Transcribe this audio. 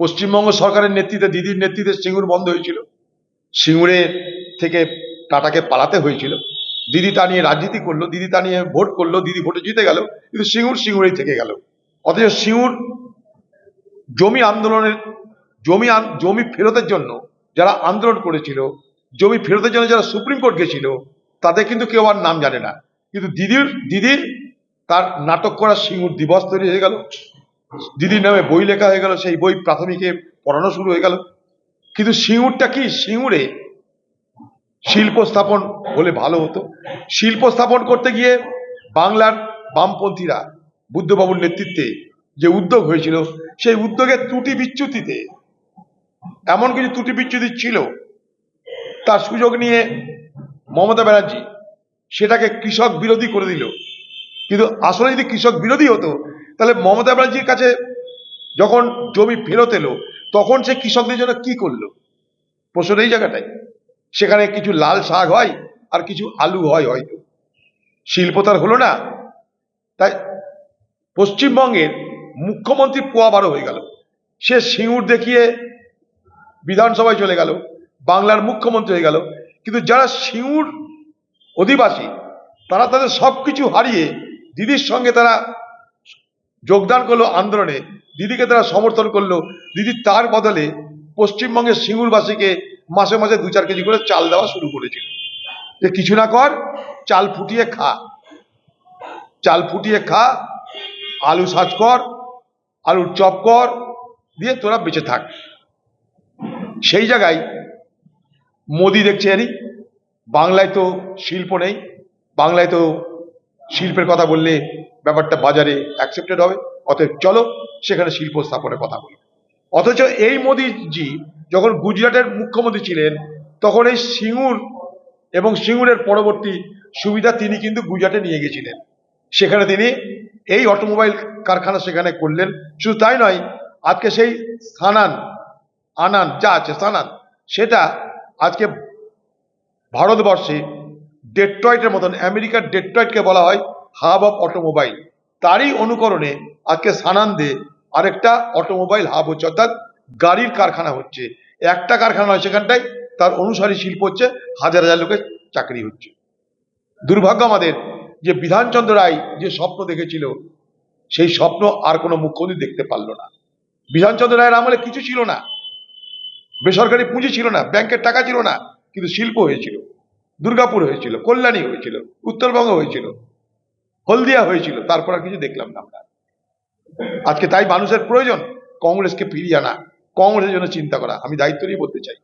পশ্চিমবঙ্গ সরকারের নেতৃত্বে, দিদির নেতৃত্বে সিঙ্গুর বন্ধ হয়েছিল। সিঙ্গুরে থেকে টাটাকে পালাতে হয়েছিল। দিদি তা নিয়ে রাজনীতি করল, দিদি তা নিয়ে ভোট করল, দিদি ভোটে জিতে গেল, কিন্তু সিঙ্গুর সিঙ্গুরেই থেকে গেল। অথচ সিঙ্গুর জমি আন্দোলনের, জমি জমি ফেরতের জন্য যারা আন্দোলন করেছিল, জমি ফেরতের জন্য যারা সুপ্রিম কোর্ট গেছিল, তাদের কিন্তু কেউ আর নাম জানে না। কিন্তু দিদির দিদির তার নাটক করা সিঙ্গুর দিবস তৈরি হয়ে গেল। দিদির নামে বই লেখা হয়ে গেল, সেই বই প্রাথমিকে পড়ানো শুরু হয়ে গেল। কিন্তু সিঙ্গুরটা কি? সিঙ্গুরে শিল্প স্থাপন হলে ভালো হতো। শিল্প স্থাপন করতে গিয়ে বাংলার বামপন্থীরা বুদ্ধবাবুর নেতৃত্বে যে উদ্যোগ হয়েছিল, সেই উদ্যোগের ত্রুটি বিচ্যুতিতে, এমন কিছু ত্রুটি বিচ্যুতি ছিল, তার সুযোগ নিয়ে মমতা ব্যানার্জি সেটাকে কৃষক বিরোধী করে দিল। কিন্তু আসলে যদি কৃষক বিরোধী হতো, তাহলে মমতা ব্যানার্জির কাছে যখন জমি ফেরত এলো, তখন সে কৃষকদের জন্য কি করল? প্রশ্ন এই জায়গাটায়। সেখানে কিছু লাল শাক হয় আর কিছু আলু হয় হয়তো। শিল্প তার হলো না। তাই পশ্চিমবঙ্গের মুখ্যমন্ত্রী পোয়া বারো হয়ে গেল। সে সিঙ্গুর দেখিয়ে বিধানসভায় চলে গেল, বাংলার মুখ্যমন্ত্রী হয়ে গেল। কিন্তু যারা সিঙ্গুর অধিবাসী, তারা তাদের সব কিছু হারিয়ে দিদির সঙ্গে তারা যোগদান করল আন্দোলনে, দিদিকে তারা সমর্থন করল। দিদি তার বদলে পশ্চিমবঙ্গের সিঙ্গুরবাসীকে মাসে মাসে দু চার কেজি করে চাল দেওয়া শুরু করেছিল। যে কিছু না কর, চাল ফুটিয়ে খা। চাল ফুটিয়ে খা, আলু সাজ কর, আলুর চপ কর, দিয়ে তোরা বেঁচে থাক। সেই জায়গায় মোদি দেখছে আরে বাংলায় তো শিল্প নেই, বাংলায় তো শিল্পের কথা বললে ব্যাপারটা বাজারে অ্যাকসেপ্টেড হবে। অতএব চলো সেখানে শিল্প স্থাপনের কথা বলি। অথচ এই মোদিজি যখন গুজরাটের মুখ্যমন্ত্রী ছিলেন, তখন এই সিঙ্গুর এবং সিঙ্গুরের পরবর্তী সুবিধা তিনি কিন্তু গুজরাটে নিয়ে গেছিলেন। সেখানে তিনি এই অটোমোবাইল কারখানা সেখানে করলেন। শুধু তাই নয়, আজকে সেই সানান, আনান, যা আছে সানান, সেটা আজকে ভারতবর্ষে ডেট্রয়েটের মতন, আমেরিকার ডেট্রয়েটকে বলা হয় হাব অফ অটোমোবাইল। তারই অনুকরণে আজকে সানান্দে আরেকটা অটোমোবাইল হাব হচ্ছে, অর্থাৎ গাড়ির কারখানা হচ্ছে। একটা কারখানা নয় সেখানটায়, তার অনুসারী শিল্প হচ্ছে হাজার হাজার লোকের চাকরি হচ্ছে। দুর্ভাগ্য আমাদের যে বিধানচন্দ্র রায় যে স্বপ্ন দেখেছিল, সেই স্বপ্ন আর কোনো মুখ্যমন্ত্রী দেখতে পারল না। বিধানচন্দ্র রায়ের আমলে কিছু ছিল না। বেসরকারি পুঁজি ছিল না, ব্যাংকের টাকা ছিল না, কিন্তু শিল্প হয়েছিল। দুর্গাপুর হয়েছিল, কল্যাণী হয়েছিল, উত্তরবঙ্গ হয়েছিল, হলদিয়া হয়েছিল, তারপর আর কিছু দেখলাম না আমরা। আজকে তাই মানুষের প্রয়োজন, কংগ্রেসকে ফিরিয়ে আনা, কংগ্রেসের জন্য চিন্তা করা, আমি দায়িত্ব নিয়ে বলতে চাই।